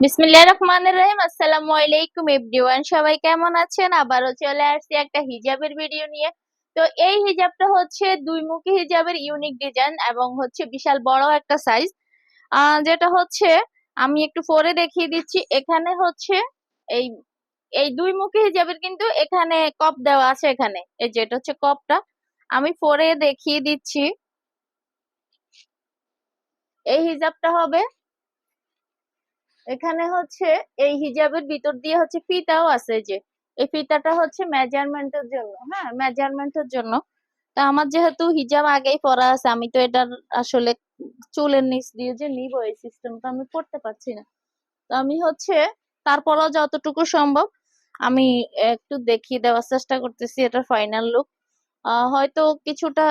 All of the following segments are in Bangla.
বিসমিল্লাহির রহমানির রহিম। আসসালামু আলাইকুম এভরিওয়ান, সবাই কেমন আছেন? আবারও চলে আসছি একটা হিজাবের ভিডিও নিয়ে। তো এই হিজাবটা হচ্ছে দুই মুখী হিজাবের ইউনিক ডিজাইন এবং হচ্ছে বিশাল বড় একটা সাইজ যেটা হচ্ছে আমি একটু পরে দেখিয়ে দিচ্ছি। এখানে হচ্ছে এই এই দুই মুখী হিজাবের কিন্তু এখানে কপ দেওয়া আছে এখানে। এই যেটা হচ্ছে কপটা আমি পরে দেখিয়ে দিচ্ছি। এই হিজাবটা হবে এখানে হচ্ছে এই হিজাবের ভিতর দিয়ে হচ্ছে ফিতাও আছে যে, এই ফিতাটা হচ্ছে মেজারমেন্টের জন্য হ্যাঁ মেজারমেন্টের জন্য। তা আমার যেহেতু হিজাব আগেই পরা আছে, আমি তো এটার আসলে চুলের নিচ দিয়ে যে নিব এই সিস্টেমটা আমি পড়তে পারছি না। তো আমি হচ্ছে, তারপরও যতটুকু সম্ভব, আমি একটু দেখিয়ে দেওয়ার চেষ্টা করতেছি এটার ফাইনাল লুক হয়তো কিছুটা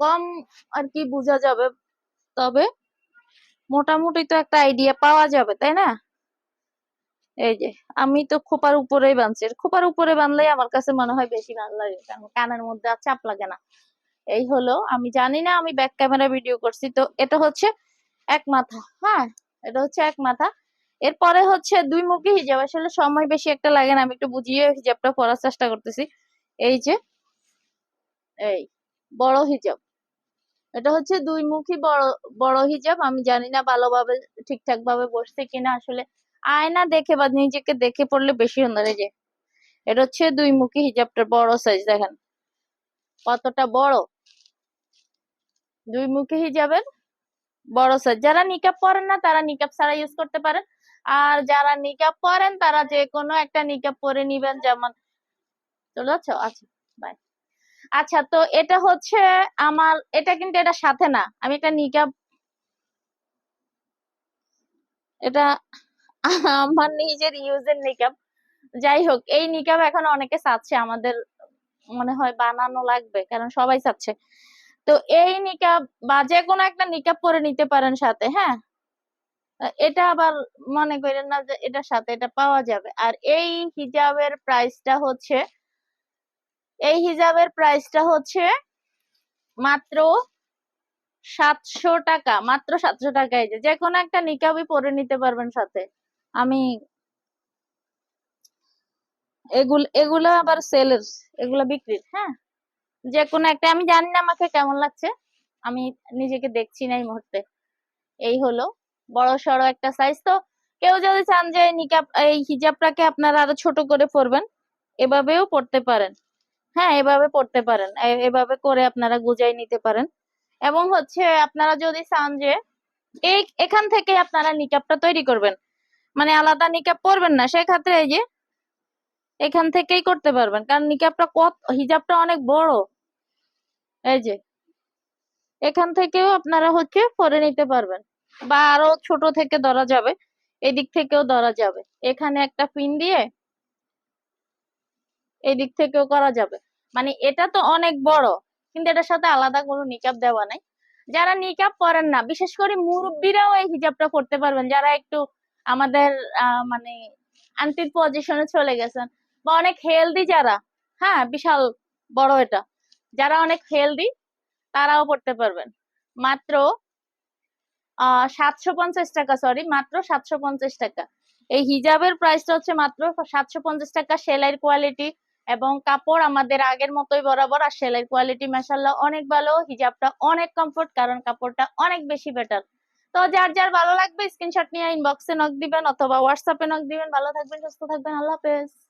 কম আর কি বোঝা যাবে, তবে মোটামুটি তো একটা আইডিয়া পাওয়া যাবে, তাই না? এই যে, আমি তো খোপার উপরেই বানছি। খোপার উপরে বানলেই আমার কাছে মনে হয় বেশি ভালো লাগে, কারণ কানের মধ্যে আর চাপ লাগে না। এই হলো, আমি জানি না, আমি ব্যাক ক্যামেরা ভিডিও করছি, তো এটা হচ্ছে এক মাথা হ্যাঁ? এটা হচ্ছে এক মাথা। এরপরে হচ্ছে দুই মুখী হিজাব, আসলে সময় বেশি একটা লাগে না, আমি একটু বুঝিয়ে হিজাবটা পরার চেষ্টা করতেছি। এই যে, এই, বড় হিজাব। এটা হচ্ছে দুই মুখী বড় বড় হিজাব। আমি জানি না ভালোভাবে ঠিকঠাক ভাবে বসছে কিনা। আসলে আয়না দেখে বা নিজেকে দেখে পড়লে বেশি সুন্দর। যে, এটা হচ্ছে দুই মুখী হিজাবটা বড় সাইজ দেখেন। কতটা বড়? দুই মুখী হিজাবের বড় সাইজ যারা নিকাব পরেন না, তারা নিকাব ছাড়া ইউজ করতে পারেন। আর যারা নিকাব পরেন, তারা যে কোনো একটা নিকাব পরে নিবেন। যেমন, চলে যাচ্ছ? আচ্ছা বাই আচ্ছা তো এটা হচ্ছে আমার, এটা কিন্তু এটা সাথে না। আমি একটা নিকাব এটা আমার নিজের ইউজের নিকাব যাই হোক, এই নিকাব এখন অনেকে চাচ্ছে, আমাদের মনে হয় বানানো লাগবে, কারণ সবাই চাচ্ছে। তো এই নিকাব বা যে কোনো একটা নিকাব পরে নিতে পারেন সাথে হ্যাঁ? এটা আবার মনে করেন না যে এটার সাথে এটা পাওয়া যাবে। আর এই হিজাবের প্রাইসটা হচ্ছে এই হিজাবের প্রাইসটা হচ্ছে মাত্র সাতশো টাকা, মাত্র সাতশো টাকায় যে। কোনো একটা নিকাবই পরে নিতে পারবেন সাথে। আমি এগুলো এগুলো আবার সেলের এগুলো বিক্রির হ্যাঁ? যে কোনো একটা, আমি জানি না আমাকে কেমন লাগছে। আমি নিজেকে দেখছি না এই মুহূর্তে। এই হলো বড় সড়ো একটা সাইজ তো কেউ যদি চান যে নিকাব, এই হিজাবটাকে আপনারা আরও ছোট করে পরবেন, এভাবেও পড়তে পারেন। হ্যাঁ এভাবে পড়তে পারেন। এভাবে করে আপনারা গুজাই নিতে পারেন। এবং হচ্ছে আপনারা যদি চান যে এই, এখান থেকে আপনারা নিকাবটা তৈরি করবেন। মানে আলাদা নিকাব পরবেন না, সেক্ষেত্রে এই যে এখান থেকেই করতে পারবেন। কারণ নিকাবটা কত, হিজাবটা অনেক বড়। এই যে এখান থেকেও আপনারা হচ্ছে পরে নিতে পারবেন। বা আরও ছোট থেকে ধরা যাবে, এদিক থেকেও ধরা যাবে। এখানে একটা পিন দিয়ে এদিক থেকেও করা যাবে। মানে এটা তো অনেক বড়, কিন্তু এটার সাথে আলাদা কোনো নিকাব দেওয়া নাই। যারা নিকাব পরেন না, বিশেষ করে মুরব্বীরাও এই হিজাবটা করতে পারবেন। যারা একটু আমাদের মানে আন্টির পজিশনে চলে গেছেন, বা অনেক হেলদি যারা হ্যাঁ বিশাল বড় এটা, যারা অনেক হেলদি তারাও পড়তে পারবেন। মাত্র সাতশো পঞ্চাশ টাকা সরি মাত্র সাতশো পঞ্চাশ টাকা। এই হিজাবের প্রাইসটা হচ্ছে মাত্র সাতশো পঞ্চাশ টাকা, সেলাইয়ের কোয়ালিটি এবং কাপড় আমাদের আগের মতোই বরাবর আর সেলাই কোয়ালিটি মাসাল্লাহ অনেক ভালো, হিজাবটা অনেক কমফোর্ট কারণ কাপড়টা অনেক বেশি বেটার তো যার যার ভালো লাগবে স্ক্রিনশট নিয়ে ইনবক্সে নক দিবেন অথবা হোয়াটসঅ্যাপে নক দিবেন। ভালো থাকবেন, সুস্থ থাকবেন, আল্লাহ হাফেজ।